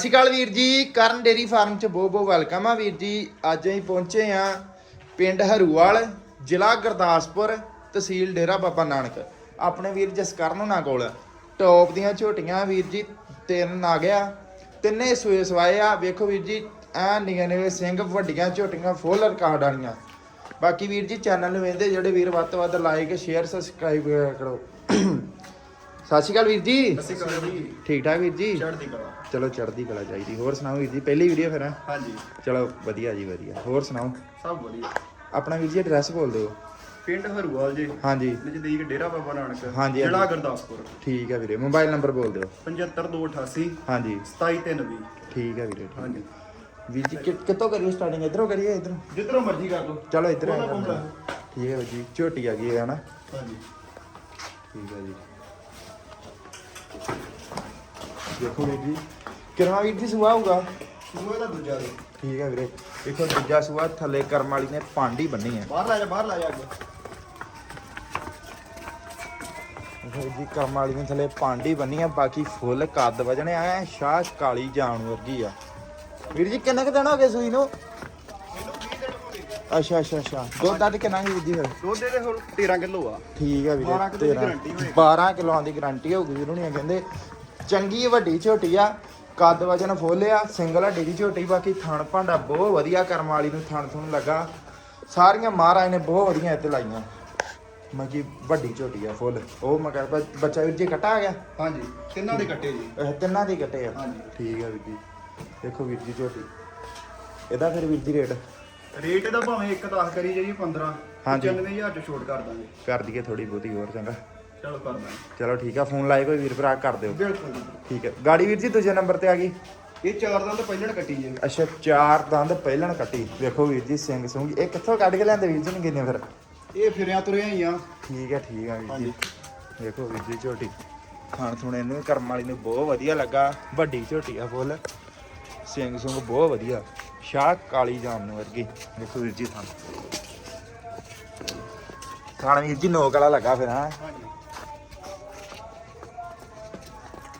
ਸਤਿ ਸ਼੍ਰੀ ਅਕਾਲ ਵੀਰ ਜੀ, ਕਰਨ ਡੇਰੀ ਫਾਰਮ ਚ ਬਹੁਤ ਬਹੁਤ ਵੈਲਕਮ ਆ ਵੀਰ ਜੀ। ਅੱਜ ਅਸੀਂ ਪਹੁੰਚੇ ਆ ਪਿੰਡ ਹਰੂਵਾਲ, ਜ਼ਿਲ੍ਹਾ ਗੁਰਦਾਸਪੁਰ, ਤਹਿਸੀਲ ਡੇਰਾ ਬਾਬਾ ਨਾਨਕ। ਆਪਣੇ ਵੀਰ ਜਸਕਰਨ ਹੁਣਾਂ ਕੋਲ। ਟੌਪ ਦੀਆਂ ਝੋਟੀਆਂ ਵੀਰ ਜੀ, ਤਿੰਨ ਆ ਗਿਆ। ਤਿੰਨੇ ਸੂਏ ਸਵਾਏ ਆ। ਵੇਖੋ ਵੀਰ ਜੀ, ਐ ਨਿਗੇ ਨਿਗੇ ਸਿੰਘ ਵੱਡੀਆਂ ਝੋਟੀਆਂ, ਫੁੱਲ ਰਿਕਾਰਡ ਵਾਲੀਆਂ। ਬਾਕੀ ਵੀਰ ਜੀ, ਚੈਨਲ ਨੂੰ ਵੇਖਦੇ ਜਿਹੜੇ ਵੀਰ ਵੱਧ ਤੋਂ ਵੱਧ ਲਾਈਕ ਸ਼ੇਅਰ ਸਬਸਕ੍ਰਾਈਬ ਕਰੋ। ਸਤਿ ਸ਼੍ਰੀ ਅਕਾਲ ਵੀਰ ਜੀ। ਅਸੀਂ ਕਹਾਂ ਜੀ। ਠੀਕ ਠਾਕ ਵੀਰ ਜੀ? ਚੜ੍ਹਦੀ ਕਲਾ। ਚਲੋ ਚੜ੍ਹਦੀ ਕਲਾ ਚਾਹੀਦੀ। ਹੋਰ ਸੁਣਾਓ ਵੀਰ ਜੀ ਪਹਿਲੀ ਵੀਡੀਓ ਫਿਰ ਹਾਂਜੀ। ਚਲੋ ਵਧੀਆ ਜੀ ਵਧੀਆ। ਹੋਰ ਸੁਣਾਓ? ਸਭ ਵਧੀਆ। ਆਪਣਾ ਵੀਰ ਜੀ ਐਡਰੈਸ ਬੋਲ ਦਿਓ ਪਿੰਡ ਹਰੂਵਾਲ ਜੀ। ਹਾਂਜੀ। ਨਜ਼ਦੀਕ ਡੇਰਾ ਬਾਬਾ ਨਾਨਕ ਹਾਂਜੀ, ਜ਼ਿਲ੍ਹਾ ਹਾਂਜੀ। ਗੁਰਦਾਸਪੁਰ। ਠੀਕ ਹੈ ਵੀਰੇ ਮੋਬਾਈਲ ਨੰਬਰ ਬੋਲ ਦਿਓ। 75288 ਹਾਂਜੀ। 27320 ਠੀਕ ਹੈ ਵੀਰੇ ਠੀਕ ਹੈ। ਹਾਂਜੀ। ਵੀਰ ਜੀ ਕਿ- ਕਿੱਥੋਂ ਕਰੀਏ ਸਟਾਰਟਿੰਗ ਇਧਰੋਂ ਕਰੀਏ ਇਧਰੋਂ? ਜਿੱਧਰੋਂ ਮਰਜ਼ੀ ਕਰ ਲਓ। ਚਲੋ ਇਧਰ। ਠੀਕ ਹੈ ਵੀਰ ਜੀ ਝੋਟੀ ਆ ਗਈ ਹੈ ਨਾ ਹਾਂਜੀ। ਠੀਕ ਹੈ ਜੀ। ਦੇਖੋ ਵੀਰ ਜੀ। ਕਿਰਮਾ ਵੀਰ ਜੀ ਸੁਆ ਹੋਊਗਾ? ਸੂਏ ਦਾ ਦੂਜਾ ਜੀ ਠੀਕ ਹੈ ਵੀਰੇ। ਦੇਖੋ ਦੂਜਾ ਸੁਆ ਥੱਲੇ ਕਰਮ ਵਾਲੀ ਨੇ ਪਾਂਡੀ ਬੰਨੀ ਹੈ। ਬਾਹਰ ਲੈ ਜਾ ਬਾਹਰ ਲੈ ਜਾ ਅੱਗੇ। ਦੇਖੋ ਜੀ ਕਰਮ ਵਾਲੀ ਨੇ ਥੱਲੇ ਪਾਂਡੀ ਬੰਨੀ ਆ ਬਾਕੀ ਫੁੱਲ ਕੱਦ ਵਜਣੇ ਆ ਸ਼ਾਹ ਕਾਲੀ ਜਾਨ ਵਰਗੀ ਆ। ਵੀਰ ਜੀ ਕਿੰਨੇ ਕੁ ਦਿਨ ਹੋ ਗਏ ਸੂਈ ਨੂੰ? ਮੈਨੂੰ 20 ਦਿਨ ਹੋ ਗਏ ਅੱਛਾ ਅੱਛਾ ਅੱਛਾ। ਦੁੱਧ ਦੱਧ ਕਿੰਨਾ ਵੀਰ ਜੀ ਫਿਰ? ਦੁੱਧ ਦੇ ਹੁਣ 13 ਕਿਲੋ ਆ। ਠੀਕ ਹੈ ਵੀਰੇ 12 ਕਿੱਲੋ ਦੀ 13 guarantee ਹੋਏਗੀ। 12 ਕਿਲੋਆਂ ਦੀ ਗਾਰੰਟੀ ਹੋਊਗੀ ਵੀਰੋਂ ਨਹੀਂ ਕਹਿੰਦੇ। ਚੰਗੀ ਵੱਡੀ ਝੋਟੀ ਆ। ਕੱਦ ਵਜਨ ਫੁੱਲ ਆ ਸਿੰਗਲ ਹੱਡੀ ਦੀ ਝੋਟੀ ਬਾਕੀ ਥਣ ਭਾਂਡਾ ਬਹੁਤ ਵਧੀਆ ਕਰਮ ਵਾਲੀ ਨੂੰ ਥਣ ਥਣ ਲੱਗਾ। ਸਾਰੀਆਂ ਮਹਾਰਾਜ ਨੇ ਬਹੁਤ ਵਧੀਆ ਇੱਥੇ ਲਾਈਆਂ। ਮਗੀ ਵੱਡੀ ਝੋਟੀ ਆ ਫੁੱਲ। ਉਹ ਮੈਂ ਕਹਿੰਦਾ ਬੱਚਾ ਵੀਰ ਜੀ ਕੱਟਾ ਆ ਗਿਆ? ਹਾਂਜੀ ਤਿੰਨਾਂ ਦੇ ਕੱਟੇ ਜੀ। ਇਹ ਤਿੰਨਾਂ ਦੇ ਕੱਟੇ ਆ। ਹਾਂਜੀ। ਠੀਕ ਆ ਵੀਰ ਜੀ। ਦੇਖੋ ਵੀਰ ਜੀ ਝੋਟੀ। ਇਹਦਾ ਫਿਰ ਵੀਰ ਜੀ ਰੇਟ? ਰੇਟ ਇਹਦਾ ਭਾਵੇਂ 1 10 ਕਰੀ ਜਾਈਏ 15 ਹਾਂਜੀ। 95000 ਚ ਛੋਟ ਕਰ ਦਾਂਗੇ। ਕਰ ਦਈਏ ਥੋੜੀ ਬਹੁਤੀ ਹੋਰ ਚੰਗਾ। ਚਲੋ ਕਰ ਦਾਂਗੇ। ਚਲੋ ਠੀਕ ਆ ਫੋਨ ਲਾਏ ਕੋਈ ਵੀਰ ਭਰਾ ਕਰ ਦਿਓ। ਬਿਲਕੁਲ। ਠੀਕ ਹੈ। ਗਾੜੀ ਵੀਰ ਜੀ ਦੂਜੇ ਨੰਬਰ ਤੇ ਆ ਗਈ। ਇਹ ਚਾਰ ਦੰਦ ਪਹਿਲਣ ਕੱਟੀ ਜੀ। ਅੱਛਾ ਚਾਰ ਦੰਦ ਪਹਿਲਣ ਕੱਟੀ। ਵੇਖੋ ਵੀਰ ਜੀ ਸਿੰਘ ਸੁੰਗੀ ਇਹ ਕਿੱਥੋਂ ਕੱਢ ਕੇ ਲਿਆਂਦੇ ਵੀਰ ਜੀ ਨੇ ਕਿੰਨੇ ਫਿਰ? ਇਹ ਫਿਰਿਆ ਤੁਰਿਆ ਹੀ ਆ। ਠੀਕ ਹੈ ਠੀਕ ਹੈ ਵੀਰ ਜੀ। ਵੇਖੋ ਵੀਰ ਜੀ ਝੋਟੀ। ਖਾਣ ਥੁਣੇ ਇਹਨੂੰ ਕਰਮ ਵਾਲੀ ਨੂੰ ਬਹੁਤ ਵਧੀਆ ਲੱਗਾ। ਵੱਡੀ ਝੋਟੀ ਆ ਫੁੱਲ। ਸਿੰਘ ਸੁੰਗ ਬਹੁਤ ਵਧੀਆ। ਸ਼ਾਹ ਕਾਲੀ ਜਾਮਨ ਵਰਗੀ। ਵੇਖੋ ਵੀਰ ਜੀ ਥਾਂ। ਖਾਣ ਵੀਰ ਜੀ ਨੋਕ ਵਾਲਾ ਲੱਗਾ ਫਿਰ ਹਾਂ।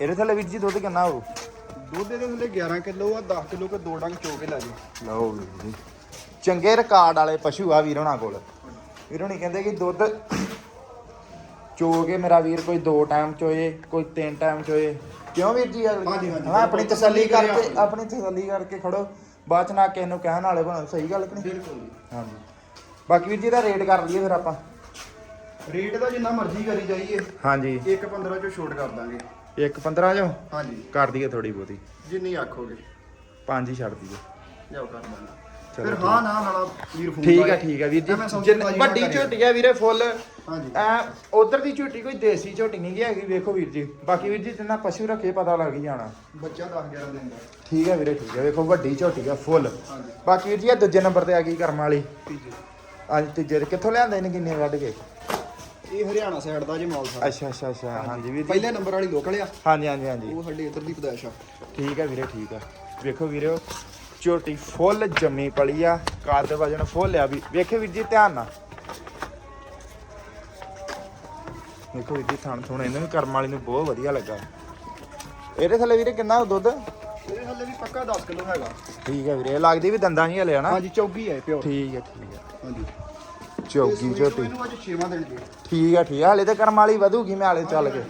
ਇਹਦੇ ਥੱਲੇ ਵੀਰ ਜੀ ਦੁੱਧ ਕਿੰਨਾ ਹੋਊ? ਦੁੱਧ ਦੇ ਥੱਲੇ 11 ਕਿਲੋ ਆ 10 ਕਿਲੋ ਕੇ ਦੋ ਡੰਗ ਚੋ ਕੇ ਲੈ ਜੀ ਲਓ ਵੀਰ ਜੀ। ਚੰਗੇ ਰਿਕਾਰਡ ਵਾਲੇ ਪਸ਼ੂ ਆ ਵੀਰ ਹੋਣਾ ਕੋਲ। ਵੀਰ ਹੋਣੀ ਕਹਿੰਦੇ ਕਿ ਦੁੱਧ ਚੋ ਕੇ ਮੇਰਾ ਵੀਰ ਕੋਈ ਦੋ ਟਾਈਮ ਚੋਏ ਕੋਈ ਤਿੰਨ ਟਾਈਮ ਚੋਏ ਕਿਉਂ ਵੀਰ ਜੀ ਹਾਂਜੀ, ਹਾਂਜੀ, ਹਾਂ ਆਪਣੀ ਤਸੱਲੀ ਕਰਕੇ ਆਪਣੀ। ਤਸੱਲੀ ਕਰਕੇ ਖੜੋ। ਬਾਅਦ ਚ ਨਾ ਕਿਸੇ ਨੂੰ ਕਹਿਣ ਵਾਲੇ ਬਣੋ। ਸਹੀ ਗੱਲ ਕਿ ਨਹੀਂ? ਬਿਲਕੁਲ ਹਾਂਜੀ। ਬਾਕੀ ਵੀਰ ਜੀ ਦਾ ਰੇਟ ਕਰ ਲਈਏ ਫਿਰ ਆਪਾਂ। ਰੇਟ ਦਾ ਜਿੰਨਾ ਮਰਜ਼ੀ ਕਰੀ ਜਾਈਏ। ਹਾਂਜੀ। 1 15 ਚੋਂ ਛੋਟ ਕਰ ਦਾਂਗੇ। 1 15 ਜੋ ਹਾਂਜੀ। ਕਰ ਦਈਏ ਥੋੜੀ ਬਹੁਤੀ। ਜਿੰਨੀ ਆਖੋਗੇ। ਪੰਜ ਹੀ ਛੱਡ ਦਈਏ। ਜਾਓ ਕਰ ਦਾਂਗੇ ਫਿਰ। ਹਾਂ ਨਾ ਵਾਲਾ ਵੀਰ ਫੋਨ ਠੀਕ ਹੈ। ਠੀਕ ਹੈ ਵੀਰ ਜੀ। ਜਿੰਨ- ਵੱਡੀ। ਝੋਟੀ ਹੈ ਵੀਰੇ ਫੁੱਲ। ਹਾਂਜੀ। ਐ ਉਧਰ ਦੀ ਝੋਟੀ ਕੋਈ ਦੇਸੀ ਝੋਟੀ ਨਹੀਂ ਗੀ ਹੈਗੀ ਵੇਖੋ ਵੀਰ ਜੀ। ਬਾਕੀ ਵੀਰ ਜੀ ਜਿੰਨਾ ਪਸ਼ੂ ਰੱਖੇ ਪਤਾ ਲੱਗ ਹੀ ਜਾਣਾ। ਬੱਚਾ 10 11 ਦਿਨ ਦਾ। ਠੀਕ ਹੈ ਵੀਰੇ ਠੀਕ ਹੈ ਵੇਖੋ ਵੱਡੀ ਝੋਟੀ ਆ ਫੁੱਲ। ਹਾਂਜੀ। ਬਾਕੀ ਵੀਰ ਜੀ ਇਹ ਦੂਜੇ ਨੰਬਰ ਤੇ ਆ ਗਈ ਕਰਮ ਵਾਲੀ। ਤੀਜੇ ਅੱਜ ਤੀਜੇ ਤੇ ਕਿੱਥੋਂ ਲਿਆਂਦੇ ਨੇ ਕਿੰਨੇ ਵੱਢ ਕੇ? ਇਹ ਹਰਿਆਣਾ ਸਾਈਡ ਦਾ ਜੇ ਮਾਲ ਸਾਰਾ ਅੱਛਾ ਅੱਛਾ ਅੱਛਾ। ਹਾਂਜੀ ਵੀਰ ਜੀ। ਪਹਿਲੇ ਨੰਬਰ ਵਾਲੀ ਲੋਕਲ ਆ। ਹਾਂਜੀ ਹਾਂਜੀ ਹਾਂਜੀ। ਉਹ ਸਾਡੇ ਇੱਧਰ ਦੀ ਪਦਾਇਸ਼ ਆ। ਠੀਕ ਹੈ ਵੀਰੇ ਠੀਕ ਆ। ਵੇਖੋ ਵੀਰੇ ਝੋਟੀ ਫੁੱਲ ਜੰਮੀ ਪਲੀ ਆ। ਕੱਦ ਵਜਨ ਫੁੱਲ ਆ ਵੀ। ਵੇਖੇ ਵੀਰ ਜੀ ਧਿਆਨ ਨਾਲ। ਵੇਖੋ ਵੀਰ ਜੀ ਥਣ ਥੁਣ ਇਹਨੂੰ ਵੀ ਕਰਮ ਵਾਲੀ ਨੂੰ ਬਹੁਤ ਵਧੀਆ ਲੱਗਾ। ਇਹਦੇ ਥੱਲੇ ਵੀਰੇ ਕਿੰਨਾ ਦੁੱਧ? ਇਹਦੇ ਹੱਲੇ ਵੀ ਪੱਕਾ 10 ਕਿਲੋ ਹੈਗਾ। ਠੀਕ ਹੈ ਵੀਰੇ ਇਹ ਲੱਗਦੀ ਵੀ ਦੰਦਾਂ ਨਹੀਂ ਹਲੇ ਹਨਾ? ਹਾਂਜੀ ਚੌਗੀ ਹੈ ਪਿਓ ਠੀਕ ਹੈ ਠੀਕ ਹੈ ਹਾਂਜੀ। ਚੌਗੀ ਝੋਟੀ ਇਹਨੂੰ ਅੱਜ 6ਵਾਂ ਦਿਨ ਜੀ ਠੀਕ ਹੈ ਠੀਕ ਹੈ ਹਲੇ ਤੇ ਕਰਮ ਵਾਲੀ ਵਧੂਗੀ ਮੈਂ ਹਲੇ ਚੱਲ ਕੇ।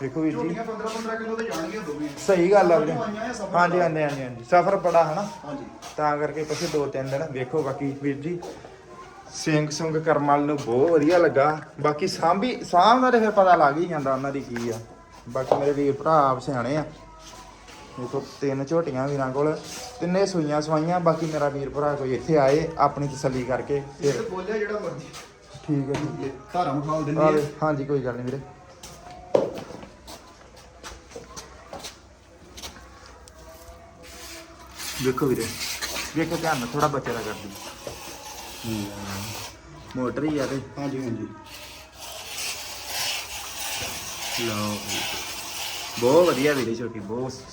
ਵੇਖੋ ਵੀਰ ਜੀ। ਝੋਟੀਆਂ 15 15 ਕਿਲੋ ਤੇ ਜਾਣਗੀਆਂ ਦੋਵੇਂ। ਸਹੀ ਗੱਲ ਆ ਵੀਰੇ। ਹਾਂਜੀ ਹਾਂਜੀ ਹਾਂਜੀ ਹਾਂਜੀ। ਸਫਰ ਬੜਾ ਹਨਾ। ਹਾਂਜੀ। ਤਾਂ ਕਰਕੇ ਪਿੱਛੇ ਦੋ ਤਿੰਨ ਦਿਨ ਵੇਖੋ ਬਾਕੀ ਵੀਰ ਜੀ। ਸਿੰਘ ਸੁੰਗ ਕਰਮਲ ਨੂੰ ਬਹੁਤ ਵਧੀਆ ਲੱਗਾ। ਬਾਕੀ ਸਾਂਭੀ ਸਾਂਭ ਦਾ ਤੇ ਫਿਰ ਪਤਾ ਲੱਗ ਹੀ ਜਾਂਦਾ ਉਹਨਾਂ ਦੀ ਕੀ ਆ। ਬਾਕੀ ਮੇਰੇ ਵੀਰ ਭਰਾ ਆਪ ਸਿਆਣੇ ਆ। ਦੇਖੋ ਤਿੰਨ ਝੋਟੀਆਂ ਵੀਰਾਂ ਕੋਲ ਤਿੰਨੇ ਸੂਈਆਂ ਸਵਾਈਆਂ ਬਾਕੀ ਮੇਰਾ ਵੀਰ ਭਰਾ ਕੋਈ ਇੱਥੇ ਆਏ ਆਪਣੀ ਤਸੱਲੀ ਕਰਕੇ ਫਿਰ ਬੋਲਿਆ ਜਿਹੜਾ ਮਰਜ਼ੀ। ਠੀਕ ਹੈ ਜੀ। ਇਹ ਧਾਰਾ ਮਖਾਲ ਦਿੰਦੀ ਹੈ। ਹਾਂਜੀ ਕੋਈ ਗੱਲ ਨਹੀਂ ਵੀਰੇ। ਵੇਖੋ ਵੀਰੇ। ਵੇਖੋ ਧਿਆਨ ਨਾਲ ਥੋੜਾ ਬੱਚੇ ਦਾ ਕਰਦੀ ਮੋਟਰ ਹੀ ਆ ਤੇ। ਹਾਂਜੀ ਹਾਂਜੀ। ਲਓ। ਬਹੁਤ ਵਧੀਆ ਵੀਰੇ ਛੋਟੀ ਬਹੁਤ